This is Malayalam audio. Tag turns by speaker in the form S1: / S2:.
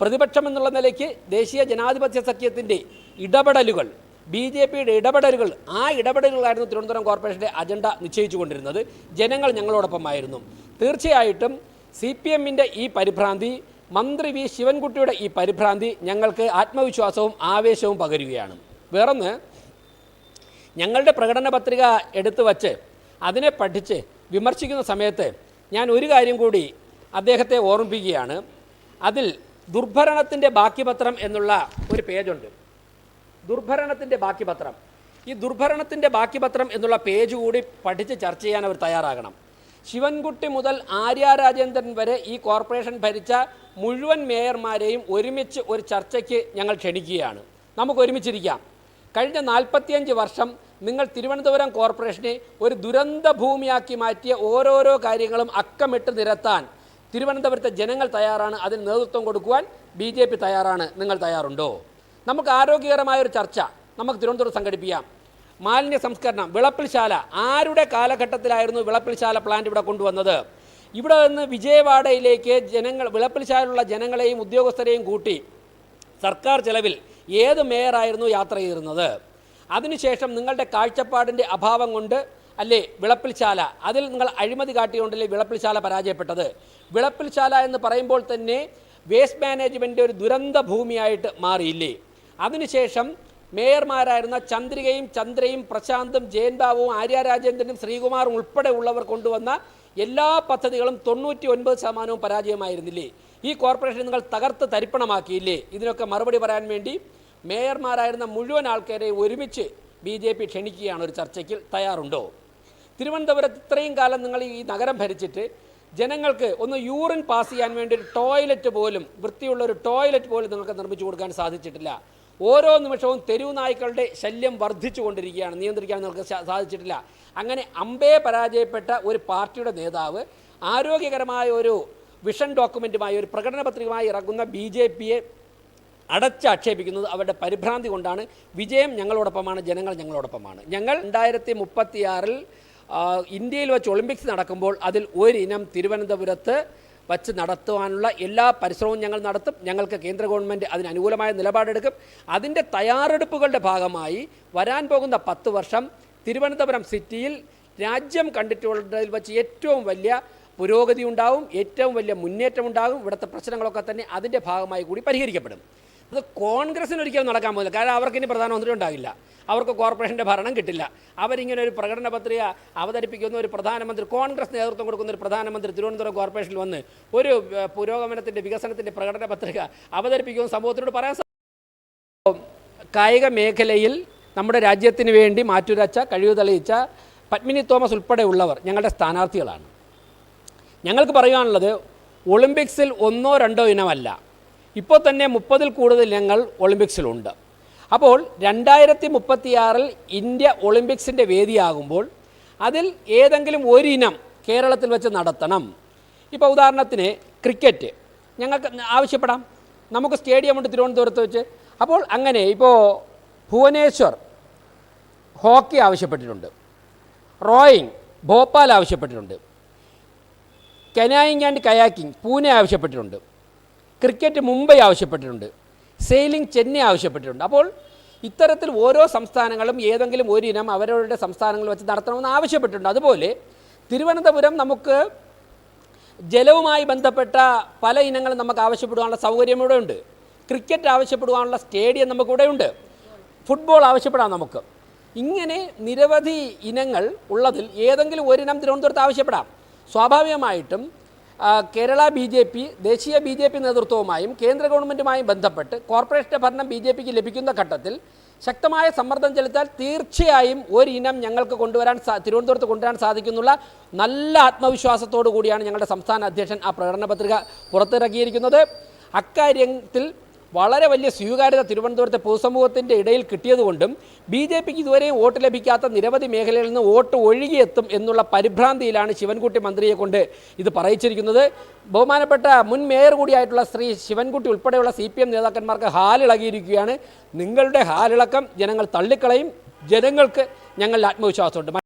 S1: പ്രതിപക്ഷം എന്നുള്ള നിലയ്ക്ക് ദേശീയ ജനാധിപത്യ സഖ്യത്തിന്റെ ഇടപെടലുകൾ ബി ജെ പിയുടെ ഇടപെടലുകൾ ആ ഇടപെടലുകളായിരുന്നു തിരുവനന്തപുരം കോർപ്പറേഷന്റെ അജണ്ട നിശ്ചയിച്ചു കൊണ്ടിരുന്നത് ജനങ്ങൾ ഞങ്ങളോടൊപ്പമായിരുന്നു. തീർച്ചയായിട്ടും സി പി എമ്മിന്റെ ഈ പരിഭ്രാന്തി മന്ത്രി വി ശിവൻകുട്ടിയുടെ ഈ പരിഭ്രാന്തി ഞങ്ങൾക്ക് ആത്മവിശ്വാസവും ആവേശവും പകരുകയാണ്. വേറൊന്ന് ഞങ്ങളുടെ പ്രകടന പത്രിക എടുത്തു വച്ച് അതിനെ പഠിച്ച് വിമർശിക്കുന്ന സമയത്ത് ഞാൻ ഒരു കാര്യം കൂടി അദ്ദേഹത്തെ ഓർമ്മിപ്പിക്കുകയാണ്. അതിൽ ദുർഭരണത്തിന്റെ ബാക്കിപത്രം എന്നുള്ള ഒരു പേജുണ്ട്. ദുർഭരണത്തിന്റെ ബാക്കിപത്രം. ഈ ദുർഭരണത്തിന്റെ ബാക്കിപത്രം എന്നുള്ള പേജ് കൂടി പഠിച്ച് ചർച്ച ചെയ്യാൻ അവർ തയ്യാറാകണം. ശിവൻകുട്ടി മുതൽ ആര്യ രാജേന്ദ്രൻ വരെ ഈ കോർപ്പറേഷൻ ഭരിച്ച മുഴുവൻ മേയർമാരെയും ഒരുമിച്ച് ഒരു ചർച്ചയ്ക്ക് ഞങ്ങൾ ക്ഷണിക്കുകയാണ്. നമുക്ക് ഒരുമിച്ചിരിക്കാം. കഴിഞ്ഞ നാൽപ്പത്തിയഞ്ച് വർഷം നിങ്ങൾ തിരുവനന്തപുരം കോർപ്പറേഷനെ ഒരു ദുരന്ത ഭൂമിയാക്കി മാറ്റിയ ഓരോരോ കാര്യങ്ങളും അക്കമിട്ട് നിരത്താൻ തിരുവനന്തപുരത്തെ ജനങ്ങൾ തയ്യാറാണ്. അതിന് നേതൃത്വം കൊടുക്കുവാൻ ബി ജെ പി തയ്യാറാണ്. നിങ്ങൾ തയ്യാറുണ്ടോ? നമുക്ക് ആരോഗ്യകരമായ ഒരു ചർച്ച നമുക്ക് തിരുവനന്തപുരം സംഘടിപ്പിക്കാം. മാലിന്യ സംസ്കരണം വിളപ്പിൽശാല. ആരുടെ കാലഘട്ടത്തിലായിരുന്നു വിളപ്പിൽശാല പ്ലാന്റ് ഇവിടെ കൊണ്ടുവന്നത്? ഇവിടെ നിന്ന് വിജയവാഡയിലേക്ക് ജനങ്ങൾ വിളപ്പിൽശാലുള്ള ജനങ്ങളെയും ഉദ്യോഗസ്ഥരെയും കൂട്ടി സർക്കാർ ചെലവിൽ ഏത് മേയറായിരുന്നു യാത്ര ചെയ്തിരുന്നത്? അതിനുശേഷം നിങ്ങളുടെ കാഴ്ചപ്പാടിന്റെ അഭാവം കൊണ്ട് അല്ലേ? വിളപ്പിൽശാല അതിൽ നിങ്ങൾ അഴിമതി കാട്ടിയോണ്ടല്ലേ വിളപ്പിൽശാല പരാജയപ്പെട്ടത്? വിളപ്പിൽശാല എന്ന് പറയുമ്പോൾ തന്നെ വേസ്റ്റ് മാനേജ്മെന്റ് ഒരു ദുരന്ത ഭൂമിയായിട്ട് മാറിയില്ലേ? അതിനുശേഷം മേയർമാരായിരുന്ന ചന്ദ്രികയും ചന്ദ്രയും പ്രശാന്തും ജയൻ ബാബുവും ആര്യ രാജേന്ദ്രനും ശ്രീകുമാറും ഉൾപ്പെടെ ഉള്ളവർ കൊണ്ടുവന്ന എല്ലാ പദ്ധതികളും തൊണ്ണൂറ്റി ഒൻപത് ശതമാനവും പരാജയമായിരുന്നില്ലേ? ഈ കോർപ്പറേഷൻ നിങ്ങൾ തകർത്ത് തരിപ്പണമാക്കിയില്ലേ? ഇതിനൊക്കെ മറുപടി പറയാൻ വേണ്ടി മേയർമാരായിരുന്ന മുഴുവൻ ആൾക്കാരെ ഒരുമിച്ച് ബി ക്ഷണിക്കുകയാണ് ഒരു ചർച്ചയ്ക്ക് തയ്യാറുണ്ടോ? തിരുവനന്തപുരത്ത് ഇത്രയും കാലം നിങ്ങൾ ഈ നഗരം ഭരിച്ചിട്ട് ജനങ്ങൾക്ക് ഒന്ന് യൂറിൻ പാസ് ചെയ്യാൻ വേണ്ടി ഒരു ടോയ്ലറ്റ് പോലും വൃത്തിയുള്ള ഒരു ടോയ്ലറ്റ് പോലും നിങ്ങൾക്ക് നിർമ്മിച്ചു കൊടുക്കാൻ സാധിച്ചിട്ടില്ല. ഓരോ നിമിഷവും തെരുവ് നായ്ക്കളുടെ ശല്യം വർദ്ധിച്ചു കൊണ്ടിരിക്കുകയാണ് നിയന്ത്രിക്കാൻ നിങ്ങൾക്ക് സാധിച്ചിട്ടില്ല. അങ്ങനെ അമ്പേ പരാജയപ്പെട്ട ഒരു പാർട്ടിയുടെ നേതാവ് ആരോഗ്യകരമായ ഒരു വിഷൻ ഡോക്യുമെന്റുമായി ഒരു പ്രകടന പത്രികമായി ഇറങ്ങുന്ന ബി ജെ പിയെ അടച്ചാക്ഷേപിക്കുന്നത് അവരുടെ പരിഭ്രാന്തി കൊണ്ടാണ്. വിജയം ഞങ്ങളോടൊപ്പമാണ് ജനങ്ങൾ ഞങ്ങളോടൊപ്പമാണ്. ഞങ്ങൾ രണ്ടായിരത്തി മുപ്പത്തിയാറിൽ ഇന്ത്യയിൽ വെച്ച് ഒളിമ്പിക്സ് നടക്കുമ്പോൾ അതിൽ ഒരിനം തിരുവനന്തപുരത്ത് വച്ച് നടത്തുവാനുള്ള എല്ലാ പരിശ്രമവും ഞങ്ങൾ നടത്തും. ഞങ്ങൾക്ക് കേന്ദ്ര ഗവൺമെന്റ് അതിന് അനുകൂലമായ നിലപാടെടുക്കും. അതിന്റെ തയ്യാറെടുപ്പുകളുടെ ഭാഗമായി വരാൻ പോകുന്ന പത്ത് വർഷം തിരുവനന്തപുരം സിറ്റിയിൽ രാജ്യം കണ്ടിട്ടുള്ളതിൽ വെച്ച് ഏറ്റവും വലിയ പുരോഗതി ഉണ്ടാവും. ഏറ്റവും വലിയ മുന്നേറ്റം ഉണ്ടാകും. ഇവിടുത്തെ പ്രശ്നങ്ങളൊക്കെ തന്നെ അതിന്റെ ഭാഗമായി കൂടി പരിഹരിക്കപ്പെടും. അത് കോൺഗ്രസ്സിന് ഒരിക്കലും നടക്കാൻ പോകുന്നില്ല കാരണം അവർക്ക് ഇനി പ്രധാനമന്ത്രി ഉണ്ടാകില്ല. അവർക്ക് കോർപ്പറേഷന്റെ ഭരണം കിട്ടില്ല. അവരിങ്ങനെ ഒരു പ്രകടന പത്രിക അവതരിപ്പിക്കുന്ന ഒരു പ്രധാനമന്ത്രി കോൺഗ്രസ് നേതൃത്വം കൊടുക്കുന്ന ഒരു പ്രധാനമന്ത്രി തിരുവനന്തപുരം കോർപ്പറേഷനിൽ വന്ന് ഒരു പുരോഗമനത്തിന്റെ വികസനത്തിന്റെ പ്രകടന പത്രിക അവതരിപ്പിക്കുന്ന സമൂഹത്തിനോട് പറയാൻ കായിക മേഖലയിൽ നമ്മുടെ രാജ്യത്തിന് വേണ്ടി മാറ്റുരച്ച കഴിവ് തെളിയിച്ച പത്മിനി തോമസ് ഉൾപ്പെടെയുള്ളവർ ഞങ്ങളുടെ സ്ഥാനാർത്ഥികളാണ്. ഞങ്ങൾക്ക് പറയുവാനുള്ളത് ഒളിമ്പിക്സിൽ ഒന്നോ രണ്ടോ ഇനമല്ല. ഇപ്പോൾ തന്നെ മുപ്പതിൽ കൂടുതൽ ഇനങ്ങൾ ഒളിമ്പിക്സിലുണ്ട്. അപ്പോൾ രണ്ടായിരത്തി മുപ്പത്തിയാറിൽ ഇന്ത്യ ഒളിമ്പിക്സിന്റെ വേദിയാകുമ്പോൾ അതിൽ ഏതെങ്കിലും ഒരു ഇനം കേരളത്തിൽ വെച്ച് നടത്തണം. ഇപ്പോൾ ഉദാഹരണത്തിന് ക്രിക്കറ്റ്. ഞങ്ങൾക്ക് ആവശ്യപ്പെടാം. നമുക്ക് സ്റ്റേഡിയം സ്റ്റേഡിയമുണ്ട് തിരുവനന്തപുരത്ത് വെച്ച്. അപ്പോൾ അങ്ങനെ ഇപ്പോൾ ഭുവനേശ്വർ ഹോക്കി ആവശ്യപ്പെട്ടിട്ടുണ്ട്. റോയിങ് ഭോപ്പാൽ ആവശ്യപ്പെട്ടിട്ടുണ്ട്. കനായിങ് ആൻഡ് കയാക്കിംഗ് പൂനെ ആവശ്യപ്പെട്ടിട്ടുണ്ട്. ക്രിക്കറ്റ് മുംബൈ ആവശ്യപ്പെട്ടിട്ടുണ്ട്. സെയിലിംഗ് ചെന്നൈ ആവശ്യപ്പെട്ടിട്ടുണ്ട്. അപ്പോൾ ഇത്തരത്തിൽ ഓരോ സംസ്ഥാനങ്ങളും ഏതെങ്കിലും ഒരു ഇനം അവരവരുടെ സംസ്ഥാനങ്ങൾ വെച്ച് നടത്തണമെന്ന് ആവശ്യപ്പെട്ടിട്ടുണ്ട്. അതുപോലെ തിരുവനന്തപുരം നമുക്ക് ജലവുമായി ബന്ധപ്പെട്ട പല ഇനങ്ങളും നമുക്ക് ആവശ്യപ്പെടുവാനുള്ള സൗകര്യം ഇവിടെ ഉണ്ട്. ക്രിക്കറ്റ് ആവശ്യപ്പെടുവാനുള്ള സ്റ്റേഡിയം നമുക്കിവിടെ ഉണ്ട്. ഫുട്ബോൾ ആവശ്യപ്പെടാം നമുക്ക്. ഇങ്ങനെ നിരവധി ഇനങ്ങൾ ഉള്ളതിൽ ഏതെങ്കിലും ഒരിനം തിരുവനന്തപുരത്ത് ആവശ്യപ്പെടാം. സ്വാഭാവികമായിട്ടും കേരള ബി ജെ പി ദേശീയ ബി ജെ പി നേതൃത്വവുമായും കേന്ദ്ര ഗവൺമെന്റുമായും ബന്ധപ്പെട്ട് കോർപ്പറേഷന്റെ ഭരണം ബി ജെ പിക്ക് ലഭിക്കുന്ന ഘട്ടത്തിൽ ശക്തമായ സമ്മർദ്ദം ചെലുത്താൽ തീർച്ചയായും ഒരിനം ഞങ്ങൾക്ക് കൊണ്ടുവരാൻ സാ തിരുവനന്തപുരത്ത് കൊണ്ടുവരാൻ സാധിക്കുന്നുള്ള നല്ല ആത്മവിശ്വാസത്തോടു കൂടിയാണ് ഞങ്ങളുടെ സംസ്ഥാന അധ്യക്ഷൻ ആ പ്രകടന പത്രിക പുറത്തിറക്കിയിരിക്കുന്നത്. അക്കാര്യത്തിൽ വളരെ വലിയ സ്വീകാര്യത തിരുവനന്തപുരത്തെ പൊതുസമൂഹത്തിന്റെ ഇടയിൽ കിട്ടിയതുകൊണ്ടും ബി ജെ പിക്ക് ഇതുവരെയും വോട്ട് ലഭിക്കാത്ത നിരവധി മേഖലകളിൽ നിന്ന് വോട്ട് ഒഴുകിയെത്തും എന്നുള്ള പരിഭ്രാന്തിയിലാണ് ശിവൻകുട്ടി മന്ത്രിയെ കൊണ്ട് ഇത് പറയിച്ചിരിക്കുന്നത്. ബഹുമാനപ്പെട്ട മുൻ മേയർ കൂടിയായിട്ടുള്ള ശ്രീ ശിവൻകുട്ടി ഉൾപ്പെടെയുള്ള സി പി എം നേതാക്കന്മാർക്ക് ഹാലിളകിയിരിക്കുകയാണ്. നിങ്ങളുടെ ഹാലിളക്കം ജനങ്ങൾ തള്ളിക്കളയും. ജനങ്ങൾക്ക് ഞങ്ങളിൽ ആത്മവിശ്വാസമുണ്ട്.